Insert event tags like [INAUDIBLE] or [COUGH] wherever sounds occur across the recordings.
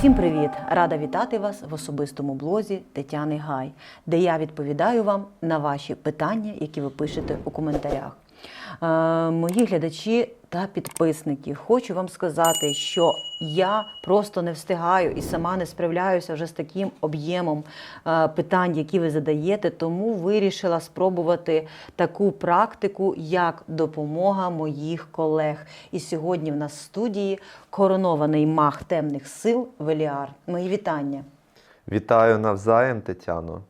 Усім привіт! Рада вітати вас в особистому блозі Тетяни Гай, де я відповідаю вам на ваші питання, які ви пишете у коментарях. Е, мої глядачі та підписники, хочу вам сказати, що я просто не встигаю і сама не справляюся вже з таким об'ємом е, питань, які ви задаєте, тому вирішила спробувати таку практику, як допомога моїх колег. І сьогодні в нас в студії коронований маг темних сил Веліар. Мої вітання. Вітаю навзаєм, Тетяно.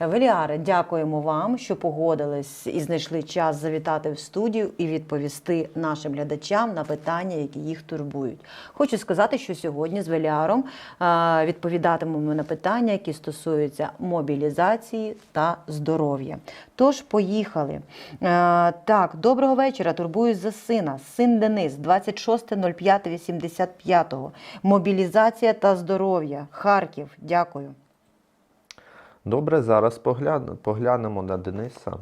Веліаре, дякуємо вам, що погодились і знайшли час завітати в студію і відповісти нашим глядачам на питання, які їх турбують. Хочу сказати, що сьогодні з Веліаром е, відповідатимемо на питання, які стосуються мобілізації та здоров'я. Тож, поїхали. Е, Так, доброго вечора. Турбуюсь за сина. Син Денис, 26.05.85. Мобілізація та здоров'я. Харків. Дякую. Добре, зараз погляну, поглянемо на Дениса.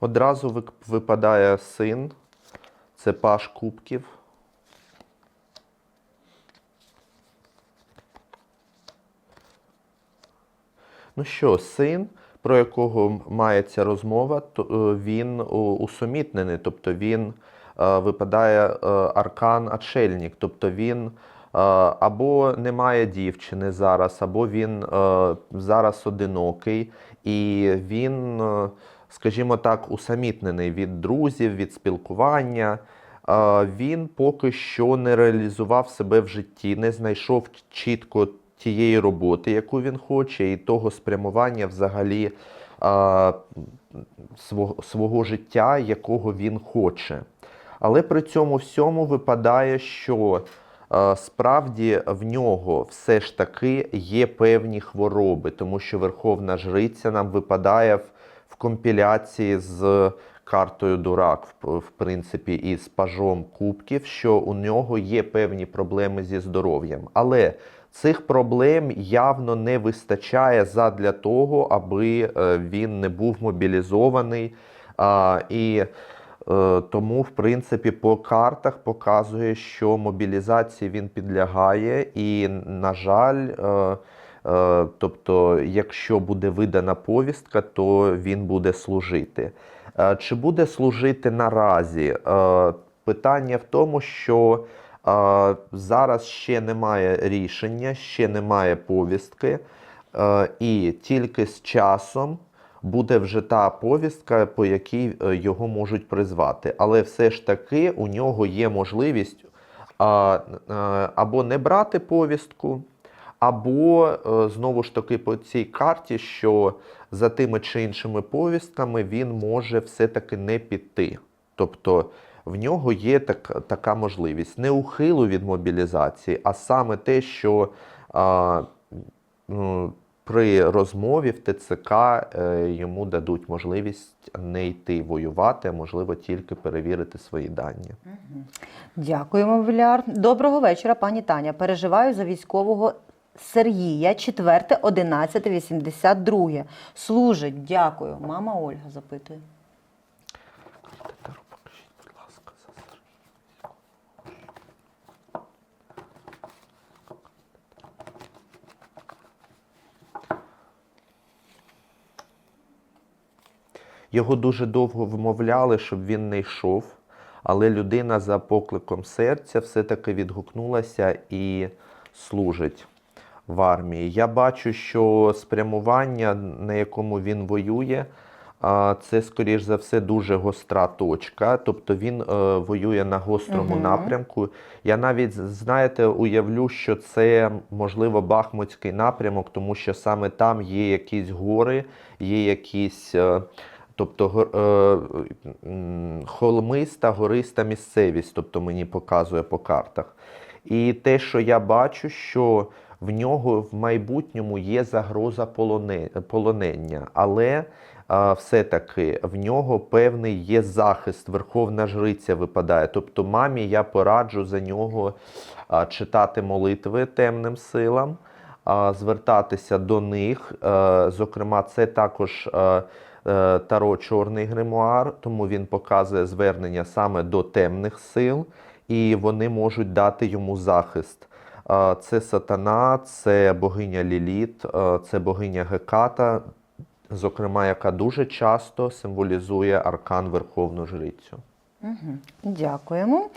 Одразу випадає син, це паш кубків. Ну що, син, про якого мається розмова, то е, він усумітнений, тобто він е, випадає е, аркан отшельник, тобто він або не має дівчини зараз, або він зараз одинокий, і він, скажімо так, усамітнений від друзів, від спілкування. Він поки що не реалізував себе в житті, не знайшов чітко тієї роботи, яку він хоче, і того спрямування взагалі а, свого, свого життя, якого він хоче. Але при цьому всьому випадає, що справді в нього все ж таки є певні хвороби, тому що Верховна Жриця нам випадає в, компіляції з картою Дурак, в принципі, і з пажом кубків, що у нього є певні проблеми зі здоров'ям. Але цих проблем явно не вистачає задля того, аби е, він не був мобілізований. І е, тому, в принципі, по картах показує, що мобілізації він підлягає, і, на жаль, е, тобто, якщо буде видана повістка, то він буде служити. Чи буде служити наразі? Питання в тому, що зараз ще немає рішення, ще немає повістки, е, і тільки з часом буде вже та повістка, по якій е, його можуть призвати. Але все ж таки у нього є можливість е, або не брати повістку, або знову ж таки по цій карті, що за тими чи іншими повістками він може все-таки не піти. Тобто в нього є так, така можливість не ухилу від мобілізації, а саме те, що а, ну, при розмові в ТЦК е, йому дадуть можливість не йти воювати, а можливо тільки перевірити свої дані. Дякуємо, Веліар. Доброго вечора, пані Таня. Переживаю за військового Сергія, 4, 11, 82. Служить, дякую. Мама Ольга запитує. Таро, покажіть, будь ласка, за Сергія. Його дуже довго вмовляли, щоб він не йшов, але людина за покликом серця все-таки відгукнулася і служить в армії. Я бачу, що спрямування, на якому він воює, це, скоріш за все, дуже гостра точка. Тобто він е, воює на гострому Мгм. напрямку. Я навіть, знаєте, уявлю, що це, можливо, Бахмутський напрямок, тому що саме там є якісь гори, є якісь. е, Тобто е, холмиста, гориста місцевість, тобто мені показує по картах. І те, що я бачу, що в нього в майбутньому є загроза полонення, але а, все-таки в нього певний є захист, Верховна Жриця випадає. Тобто мамі я пораджу за нього а, читати молитви темним силам, звертатися до них. Е, Зокрема, це також е, е, Таро Чорний гримуар, тому він показує звернення саме до темних сил, і вони можуть дати йому захист. Е, Це сатана, це богиня Ліліт, е, це богиня Геката, зокрема, яка дуже часто символізує аркан Верховну Жрицю. Дякуємо.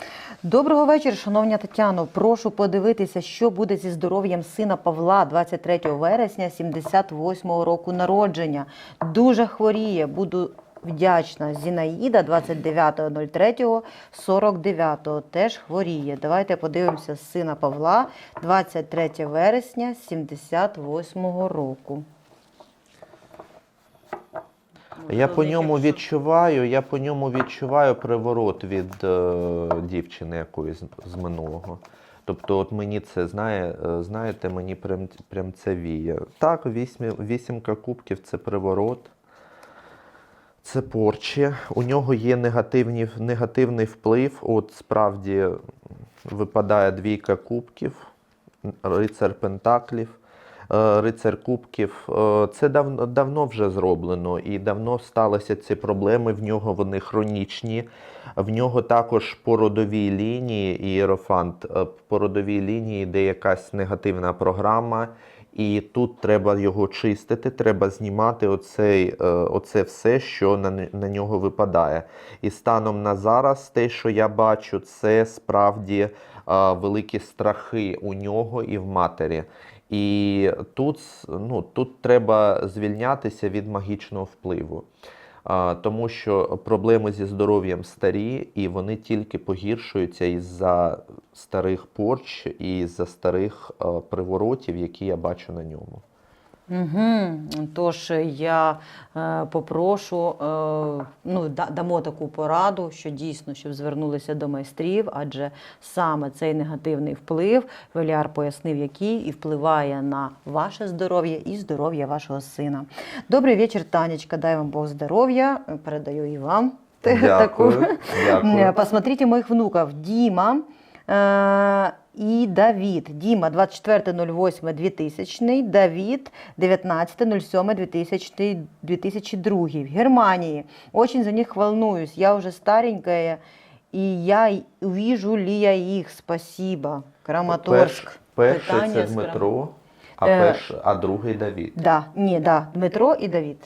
Доброго вечора, шановня Тетяно. Прошу подивитися, що буде зі здоров'ям сина Павла 23 вересня 78-го року народження. Дуже хворіє. Буду вдячна. Зінаїда 29.03 49 теж хворіє. Давайте подивимося сина Павла 23 вересня 78-го року. Я по ньому відчуваю, я по ньому відчуваю приворот від е, дівчини якоїсь з минулого. Тобто, от мені це знає, е, знаєте, мені прям, прям це віє. Так, вісьмі, вісімка кубків це приворот, це порчі. У нього є негативні, негативний вплив. От справді випадає двійка кубків, рицар Пентаклів. Е, Рицар Кубків. Е, Це давно, давно вже зроблено і давно сталися ці проблеми. В нього вони хронічні. В нього також по родовій лінії ієрофант, е, по родовій лінії йде якась негативна програма. І тут треба його чистити, треба знімати оцей, е, оце все, що на, на нього випадає. І станом на зараз, те, що я бачу, це справді е, великі страхи у нього і в матері. І тут, ну, тут треба звільнятися від магічного впливу. А, Тому що проблеми зі здоров'ям старі, і вони тільки погіршуються із-за старих порч і із-за старих а, приворотів, які я бачу на ньому. Угу. Тож я е, попрошу, е, ну, да- дамо таку пораду, що дійсно, щоб звернулися до майстрів, адже саме цей негативний вплив, Веліар пояснив, який і впливає на ваше здоров'я і здоров'я вашого сина. Добрий вечір, Танечка, дай вам Бог здоров'я. Передаю і вам [LAUGHS] таку. Дякую. Дякую. Посмотрите моих внуков. Дима э, и Давид. Дима 24.08.2000, Давид 19.07.2000, 2002 в Германии. Очень за них волнуюсь. Я уже старенькая, и я увижу ли я их. Спасибо. Краматорск. Перш, перший це Дмитро, а, Е, перш, а другий Давід. Да, ні, да, Дмитро і Давид.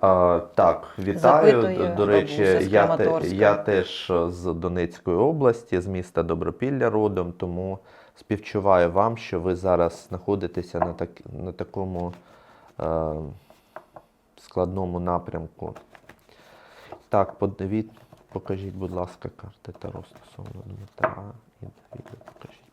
А, так, вітаю. Запитує До речі, я, те, я теж з Донецької області, з міста Добропілля родом, тому співчуваю вам, що ви зараз знаходитеся на, так, на такому е, складному напрямку. Так, подивіть, покажіть, будь ласка, карти Таро стосовно Дмитра і Давіда. Покажіть,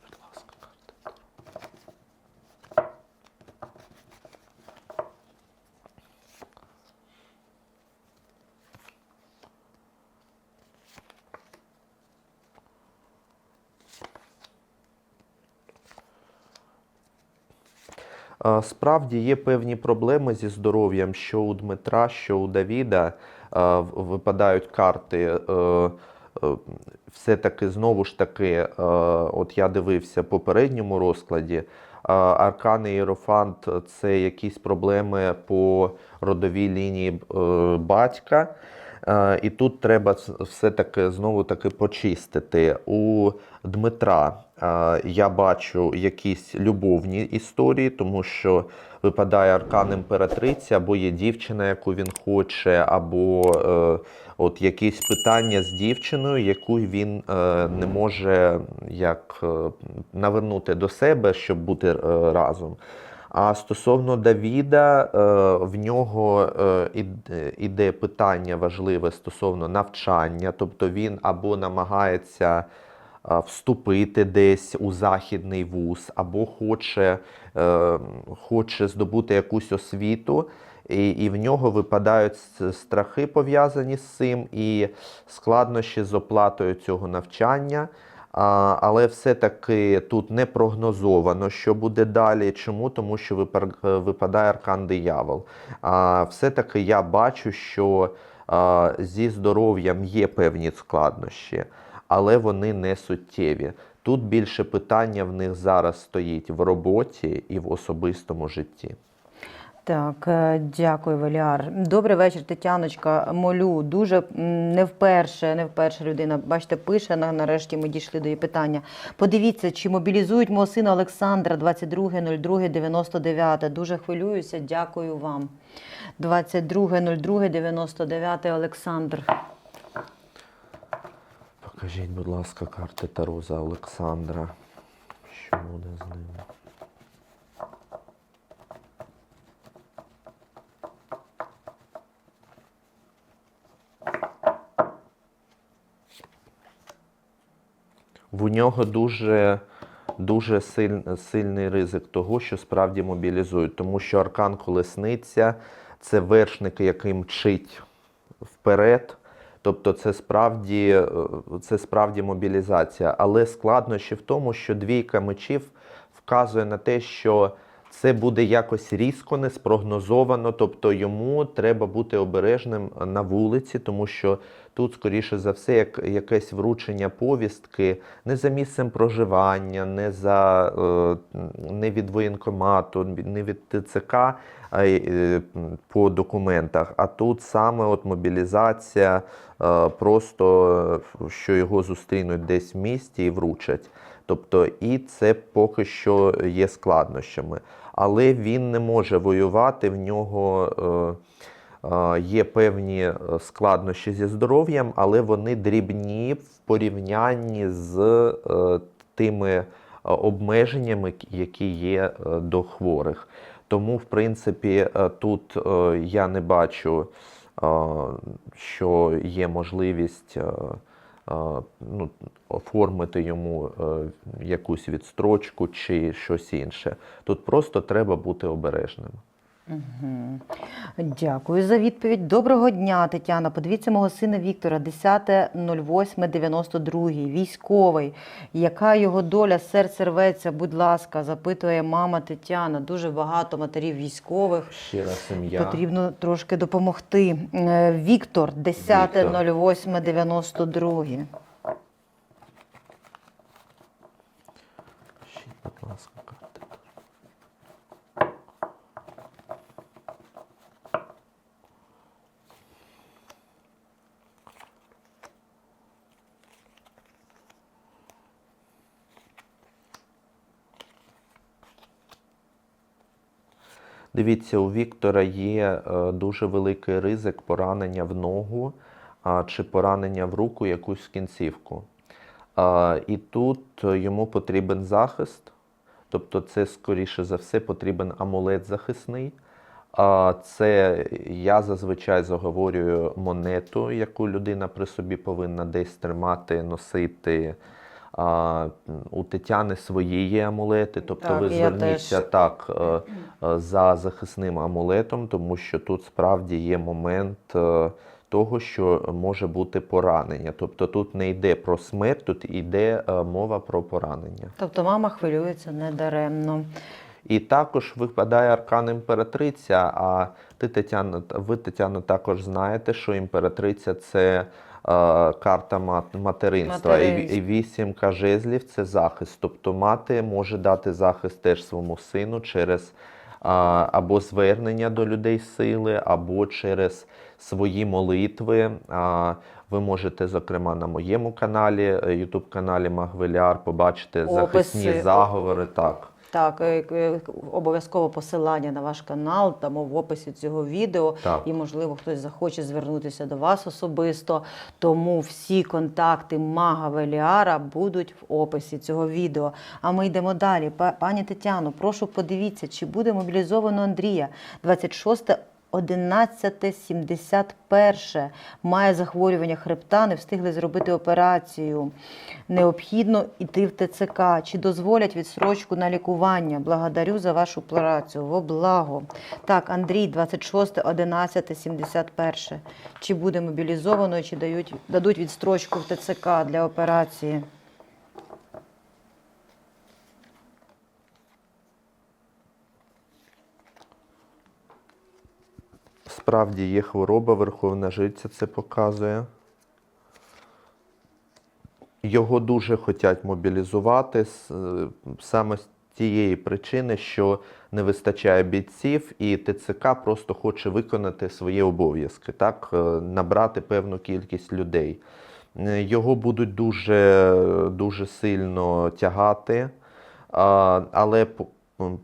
Справді є певні проблеми зі здоров'ям, що у Дмитра, що у Давіда випадають карти. е, е, Все-таки знову ж таки, е, от я дивився в попередньому розкладі. Аркан і Єрофант це якісь проблеми по родовій лінії батька. І тут треба все-таки знову таки почистити. У Дмитра я бачу якісь любовні історії, тому що випадає аркан імператриці, або є дівчина, яку він хоче, або е, от якісь питання з дівчиною, яку він е, не може як е, навернути до себе, щоб бути е, разом. А стосовно Давіда, е, в нього е, іде питання важливе стосовно навчання, тобто він або намагається вступити десь у західний вуз, або хоче, е, хоче здобути якусь освіту, і, і в нього випадають страхи пов'язані з цим, і складнощі з оплатою цього навчання. А, але все-таки тут не прогнозовано, що буде далі. Чому? Тому що е, випадає аркан диявол. А, все-таки я бачу, що а, зі здоров'ям є певні складнощі, але вони не суттєві. Тут більше питання в них зараз стоїть в роботі і в особистому житті. Так, е, дякую, Валіар. Добрий вечір, Тетяночка. Молю. Дуже не вперше, не вперше людина, бачите, пише. на- Нарешті ми дійшли до її питання. Подивіться, чи мобілізують мого сина Олександра 22.02.99. Дуже хвилююся. Дякую вам. 22.02.99 Олександр. Покажіть, будь ласка, карти Таро за Олександра. Що буде з ним? В нього дуже, дуже силь- сильний ризик того, що справді мобілізують, тому що аркан колесниця це вершник, який мчить вперед. Тобто це справді, е, це справді мобілізація. Але складнощі в тому, що двійка мечів вказує на те, що це буде якось різко, не спрогнозовано, тобто йому треба бути обережним на вулиці, тому що тут, скоріше за все, як якесь вручення повістки не за місцем проживання, не за е, не від воєнкомату, не від ТЦК е, по документах. А тут саме от мобілізація, е, просто що його зустрінуть десь в місті і вручать. Тобто, і це поки що є складнощами. Але він не може воювати, в нього е, е, є певні е, складнощі зі здоров'ям, але вони дрібні в порівнянні з тими обмеженнями, які є до хворих. Тому, в принципі, тут я не бачу, що є можливість ну, оформити йому е, якусь відстрочку чи щось інше. Тут просто треба бути обережним. Мгм. Дякую за відповідь. Доброго дня, Тетяна. Подивіться мого сина Віктора, 10.08.92, військовий. Яка його доля? Серце рветься, будь ласка, запитує мама Тетяна. Дуже багато матерів військових. Щира сім'я. Потрібно трошки допомогти. Е, Віктор, 10.08.92. будь ласка, карти. Дивіться, у Віктора є е, дуже великий ризик поранення в ногу чи поранення в руку якусь кінцівку. І тут е, йому потрібен захист, тобто це, скоріше за все, потрібен амулет захисний. Це я зазвичай заговорюю монету, яку людина при собі повинна десь тримати, носити. А, У Тетяни свої є амулети, тобто Так, ви зверніться так е, е, за захисним амулетом, тому що тут справді є момент того, що може бути поранення. Тобто тут не йде про смерть, тут йде е, мова про поранення. Тобто мама хвилюється недаремно. І також випадає аркан імператриця. А ти, Тетяна, ви, Тетяна, також знаєте, що імператриця це е, карта мат- материнства. І, Материнство. і вісімка жезлів це захист. Тобто мати може дати захист теж своєму сину через або звернення до людей сили, або через свої молитви. Ви можете, зокрема, на моєму каналі, YouTube каналі Магвеляр, побачити захисні заговори. Так. Так, е, е, обов'язково посилання на ваш канал, там в описі цього відео. Так. І, можливо, хтось захоче звернутися до вас особисто. Тому всі контакти Мага Веліара будуть в описі цього відео. А ми йдемо далі. Па- Пані Тетяно, прошу подивіться, чи буде мобілізовано Андрія 26 1171 має захворювання хребта, не встигли зробити операцію. Необхідно йти в ТЦК. Чи дозволять відсрочку на лікування? Благодарю за вашу працю. Во благо. Так, Андрій, 26 11 71. Чи буде мобілізовано, чи дають, дадуть відстрочку в ТЦК для операції? Справді є хвороба, верховна жриця це показує. Його дуже хочуть мобілізувати е, саме з тієї причини, що не вистачає бійців, і ТЦК просто хоче виконати свої обов'язки, так, е, набрати певну кількість людей. Е, Його будуть дуже, дуже сильно тягати, але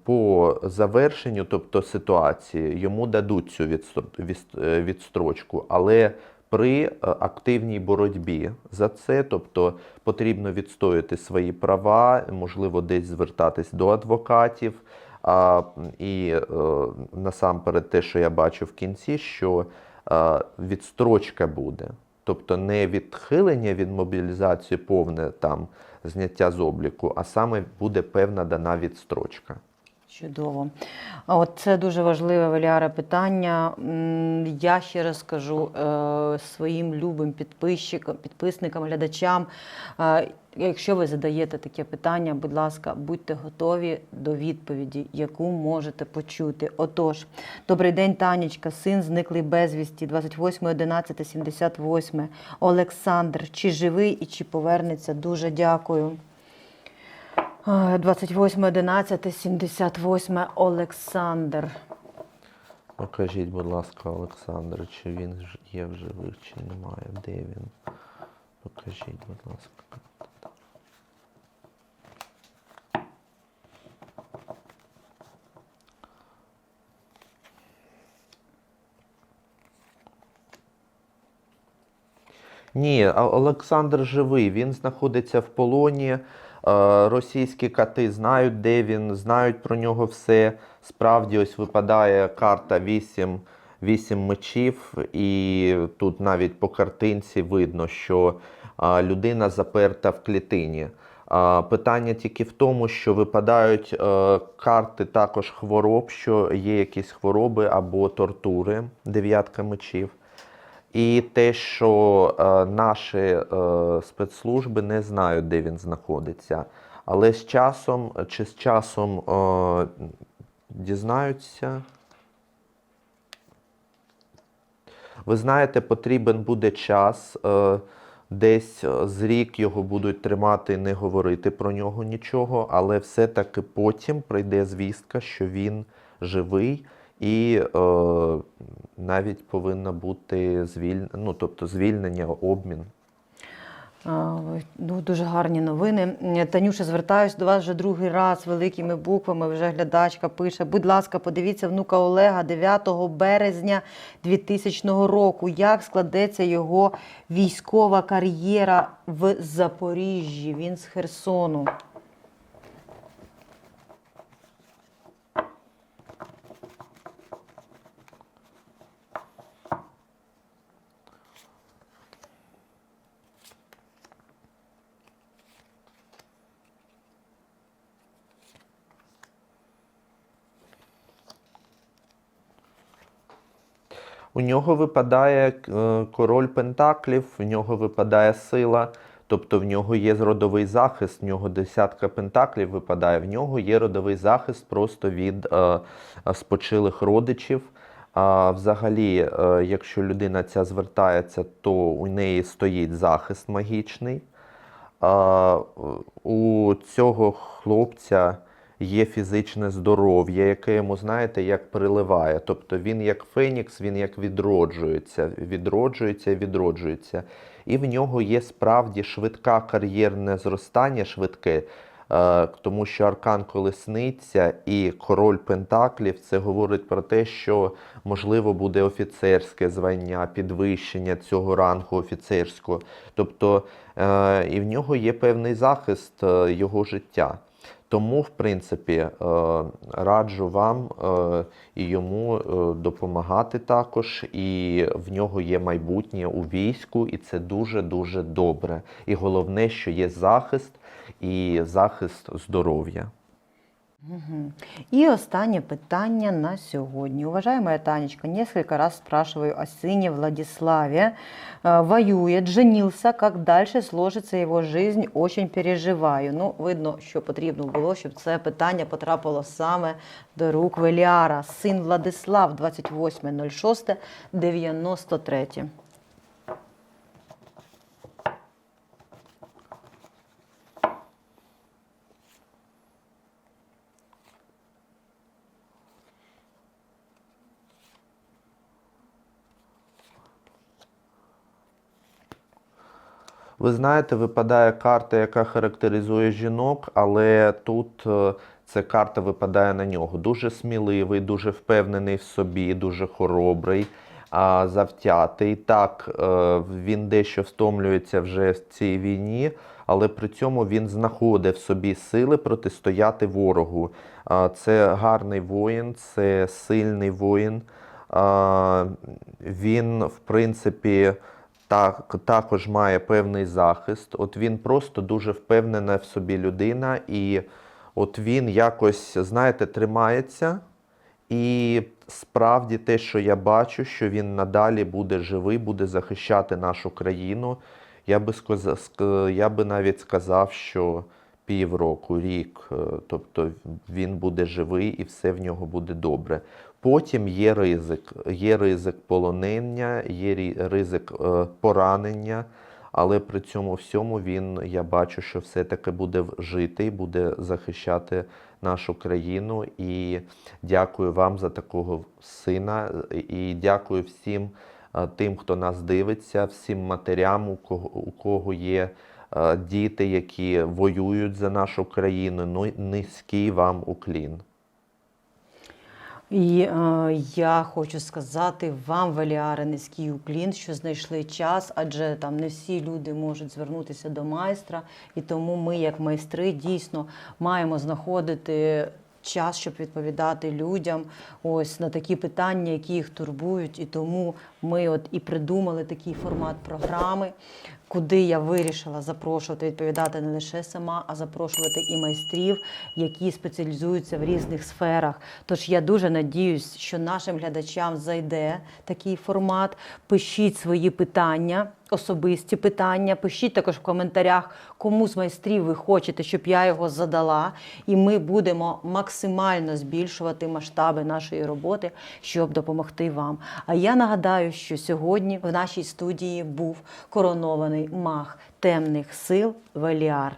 по, завершенню, тобто ситуації, йому дадуть цю е, відстрочку, але при е, активній боротьбі за це, тобто потрібно відстояти свої права, можливо, десь звертатись до адвокатів. А, і е, насамперед те, що я бачу в кінці, що відстрочка буде. Тобто не відхилення від мобілізації, повне там зняття з обліку, а саме буде певна дана відстрочка. Чудово. От це дуже важливе Валяра питання. Я ще раз скажу е, своїм любим підписчикам, підписникам, глядачам. е, Якщо ви задаєте таке питання, будь ласка, будьте готові до відповіді, яку можете почути. Отож, добрий день, Танечка, син зниклий безвісті, 28.11.78. Олександр, чи живий і чи повернеться? Дуже дякую. 28.11.78 Олександр. Покажіть, будь ласка, Олександр, чи він є в живих, чи немає, де він? Покажіть, будь ласка. Ні, Олександр живий. Він знаходиться в полоні. Е, Російські кати знають, де він, знають про нього все. Справді, ось випадає карта 8, 8 мечів, і тут навіть по картинці видно, що людина заперта в клітині. Питання тільки в тому, що випадають е, карти також хвороб, що є якісь хвороби або тортури, дев'ятка мечів. І те, що е, наші е, спецслужби не знають, де він знаходиться. Але з часом, чи з часом е, дізнаються. Ви знаєте, потрібен буде час. Е, десь е, з рік його будуть тримати не говорити про нього нічого, але все-таки потім прийде звістка, що він живий і е, навіть повинна бути звіль... ну, тобто звільнення, обмін. Ну, дуже гарні новини. Танюша, звертаюсь до вас вже другий раз великими буквами. Вже глядачка пише. Будь ласка, подивіться внука Олега 9 березня 2000 року. Як складеться його військова кар'єра в Запоріжжі? Він з Херсону. У нього випадає е, король Пентаклів, в нього випадає сила, тобто в нього є родовий захист, в нього десятка пентаклів випадає, в нього є родовий захист просто від е, спочилих родичів. А взагалі, е, якщо людина ця звертається, то у неї стоїть захист магічний. У цього хлопця є фізичне здоров'я, яке йому, знаєте, як приливає. Тобто він як фенікс, він як відроджується, відроджується, відроджується. І в нього є справді швидке кар'єрне зростання, швидке. е, Тому що аркан колесниця і король Пентаклів це говорить про те, що можливо буде офіцерське звання, підвищення цього рангу офіцерського. Тобто е, і в нього є певний захист е, його життя. Тому, в принципі, е, раджу вам е, і йому е, допомагати також, і в нього є майбутнє у війську, і це дуже-дуже добре. І головне, що є захист і захист здоров'я. И останнє питання на сьогодні. Уважаемая Танечка, несколько раз спрашиваю о сыне Владиславе. Воюет, женился, как дальше сложится его жизнь, очень переживаю. Ну, видно, що потрібно було, щоб це питання потрапило саме до рук Веліара. Син Владислав, 28.06.93. Ви знаєте, випадає карта, яка характеризує жінок, але тут е, ця карта випадає на нього. Дуже сміливий, дуже впевнений в собі, дуже хоробрий, завтятий. Так, е, він дещо втомлюється вже в цій війні, але при цьому він знаходить в собі сили протистояти ворогу. Це гарний воїн, це сильний воїн. Він, в принципі, так, також має певний захист. От він просто дуже впевнена в собі людина, і от він якось, знаєте, тримається. І справді те, що я бачу, що він надалі буде живий, буде захищати нашу країну. Я би, сказа- я би навіть сказав, що півроку, рік, е, тобто він буде живий і все в нього буде добре. Потім є ризик. Є ризик полонення, є ризик е, поранення, але при цьому всьому він, я бачу, що все-таки буде жити буде захищати нашу країну. І дякую вам за такого сина. І дякую всім е, тим, хто нас дивиться, всім матерям, у кого, у кого є е, діти, які воюють за нашу країну. Ну, низький вам уклін. І е, я хочу сказати вам, Валіаре, низький уклін, що знайшли час, адже там не всі люди можуть звернутися до майстра, і тому ми, як майстри, дійсно маємо знаходити. Час, щоб відповідати людям ось на такі питання, які їх турбують, і тому ми от і придумали такий формат програми, куди я вирішила запрошувати відповідати не лише сама, а запрошувати і майстрів, які спеціалізуються в різних сферах. Тож я дуже надіюсь, що нашим глядачам зайде такий формат. Пишіть свої питання, особисті питання. Пишіть також в коментарях, кому з майстрів ви хочете, щоб я його задала. І ми будемо максимально збільшувати масштаби нашої роботи, щоб допомогти вам. А я нагадаю, що сьогодні в нашій студії був коронований маг темних сил Веліар.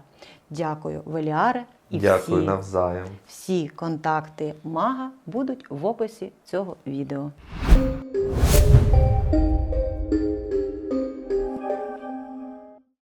Дякую, Веліаре. І Дякую всі, навзаєм. всі контакти мага будуть в описі цього відео.